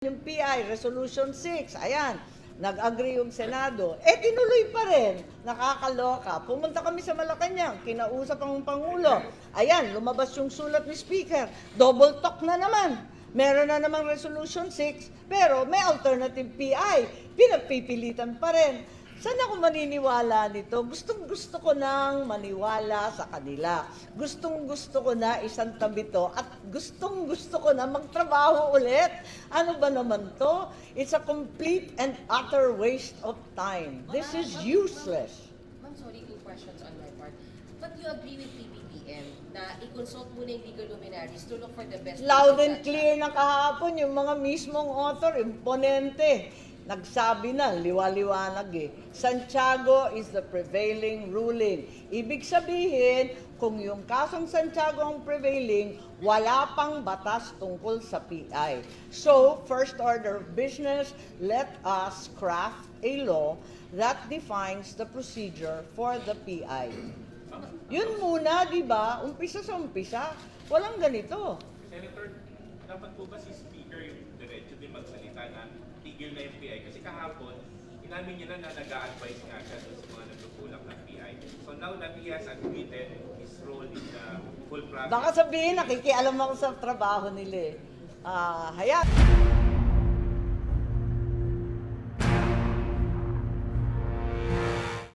yung PI, Resolution 6, ayan, nag-agree yung Senado. Eh, tinuloy pa rin. Nakakaloka. Pumunta kami sa Malacanang, kinausap ang Pangulo. Ayan, lumabas yung sulat ni Speaker. Double talk na naman. Meron na namang Resolution 6, pero may alternative PI. Pinagpipilitan pa rin. Saan ako maniniwala nito? Gustong gusto ko nang maniwala sa kanila. Gustong gusto ko na isang tabi to at gustong gusto ko na magtrabaho ulit. Ano ba naman to? It's a complete and utter waste of time. This is useless. Ma'am, sorry, two questions on my part. But you agree with PBBM na i-consult muna yung legal luminaries to look for the best Loud and clear na kahapon yung mga mismong author, imponente. Nagsabi na, liwa-liwanag eh. Santiago is the prevailing ruling. Ibig sabihin, kung yung kasong Santiago ang prevailing, wala pang batas tungkol sa PI. So, first order of business, let us craft a law that defines the procedure for the PI. Yun muna, di ba? Umpisa sa umpisa. Walang ganito. Senator, dapat po ba si Speaker yung na yung PI? Kasi kahapon, inamin niya na na nag-a-advise nga siya sa mga nagkukulang ng PI. So now that he has admitted his role in the full process, Baka sabihin, nakikialam ako sa trabaho nila eh. Ah, hayat.